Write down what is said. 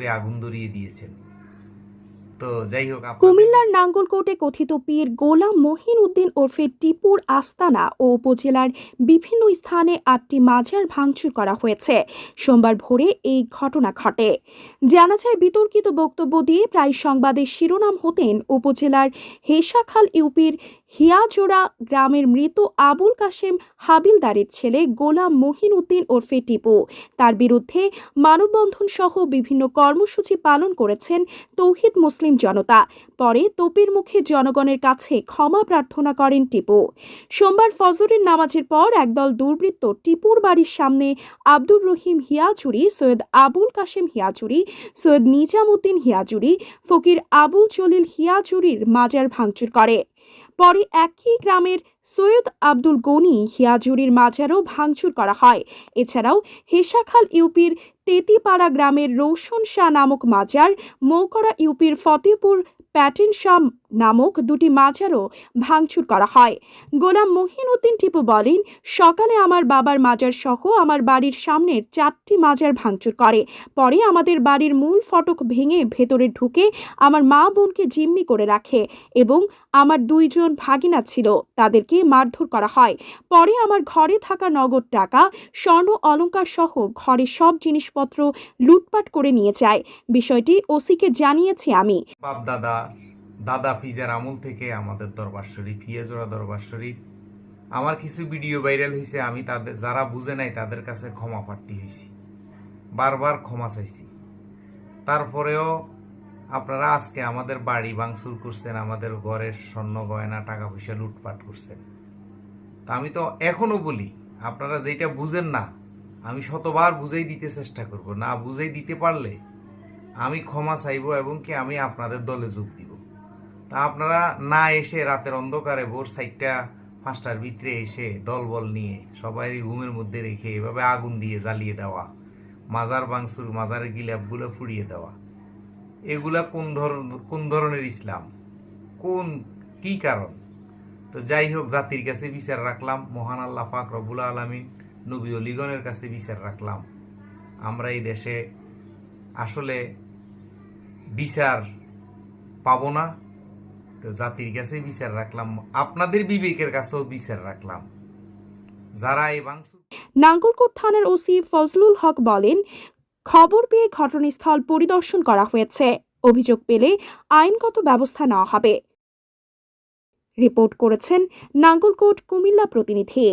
করে আগুন ধরিয়ে দিয়েছেন। কুমিল্লার নাঙ্গলকোটে কথিত পীর গোলাম মহিন উদ্দিন ওরফে টিপুর আস্তানা ও উপজেলার বিভিন্ন স্থানে আটটি মাঝার ভাঙচুর করা হয়েছে। সোমবার ভোরে এই ঘটনা ঘটে। জানা যায়, বিতর্কিত বক্তব্য দিয়ে প্রায় সংবাদের শিরোনাম হতেন উপজেলার হেসাখাল ইউপির হিয়াজোড়া গ্রামের মৃত আবুল কাশেম হাবিলদারের ছেলে গোলাম মহিন উদ্দিন ওরফে টিপু। তার বিরুদ্ধে মানববন্ধন সহ বিভিন্ন কর্মসূচি পালন করেছেন তৌহিদ মুসলিম জনতা। পরে তোপের মুখে জনগণের কাছে ক্ষমা প্রার্থনা করেন টিপু। সোমবার ফজরের নামাজের পর একদল দুর্বৃত্ত টিপুর বাড়ির সামনে আব্দুর রহিম হিয়াচুরি, সৈয়দ আবুল কাশেম হিয়াচুরি, সৈয়দ নিজামুদ্দিন হিয়াচুরি, ফকির আবুল চলিল হিয়াচুরির মাজার ভাঙচুর করে। পরে একই গ্রামের সৈয়দ আব্দুল গনি হিয়াজুরির মাজারও ভাঙচুর করা হয়। এছাড়াও হেসাখাল ইউপির তেতিপাড়া গ্রামের রৌশন শাহ নামক মাজার মৌকড়া ইউপির ফতেপুর প্যাটেন শাহ নামক দুটি মাজারও ভাঙচুর করা হয়। গোলাম মহিন উদ্দিন টিপু বলেন, সকালে আমার বাবার মাজার সহ আমার বাড়ির সামনের চারটি মাজার ভাঙচুর করে। পরে আমাদের বাড়ির মূল ফটক ভেঙে ভেতরে ঢুকে আমার মা বোনকে জিম্মি করে রাখে এবং আমার দুইজন ভাগিনা ছিল, তাদেরকে মারধর করা হয়। পরে আমার ঘরে থাকা নগদ টাকা, স্বর্ণ অলংকার সহ ঘরের সব জিনিসপত্র লুটপাট করে নিয়ে যায়। বিষয়টি ওসিকে জানিয়েছি আমি। বাপ দাদা দাদা ফিজার আমল থেকে আমাদের দরবার শরীফ হিয়াজোড়া দরবার শরীফ। আমার কিছু ভিডিও ভাইরাল হয়েছে আমি তাদের যারা বুঝে নাই তাদের কাছে ক্ষমা প্রার্থী হয়েছি বারবার ক্ষমা চাইছি। তারপরেও আপনারা আজকে আমাদের বাড়ি ভাঙচুর করছেন, আমাদের ঘরের স্বর্ণ গয়না, টাকা পয়সা লুটপাট করছেন। তা আমি তো এখনও বলি, আপনারা যেটা বুঝেন না, আমি শতবার বুঝেই দিতে চেষ্টা করব। না বুঝেই দিতে পারলে আমি ক্ষমা চাইব এবং কি আমি আপনাদের দলে যোগ দিব। তা আপনারা না এসে রাতের অন্ধকারে ভোর সাইডটা পাঁচটার ভিতরে এসে দলবল নিয়ে সবাই ঘুমের মধ্যে রেখে এভাবে আগুন দিয়ে জ্বালিয়ে দেওয়া, মাজার বাংসুর মাজারের গিলাপগুলো ফুড়িয়ে দেওয়া। এগুলা কোন ধরন কোন ধরনের ইসলাম? কোন, কি কারণ? তো যাই হোক, জাতির কাছে বিচার রাখলাম, মহান আল্লাহ পাক রবুল আলমিন নবী অলিগণের কাছে বিচার রাখলাম। আমরা এই দেশে আসলে বিচার পাবো না তো জাতির কাছে বিচার রাখলাম। আপনাদের বিবেকের কাছেও বিচার রাখলাম। যারা এই নাঙ্গলকোট থানার ওসি ফজলুল হক বলেন, খবর পেয়ে ঘটনাস্থল পরিদর্শন করা হয়েছে। অভিযোগ পেলে আইনগত ব্যবস্থা নেওয়া হবে। রিপোর্ট করেছেন নাঙ্গলকোট কুমিল্লা প্রতিনিধি।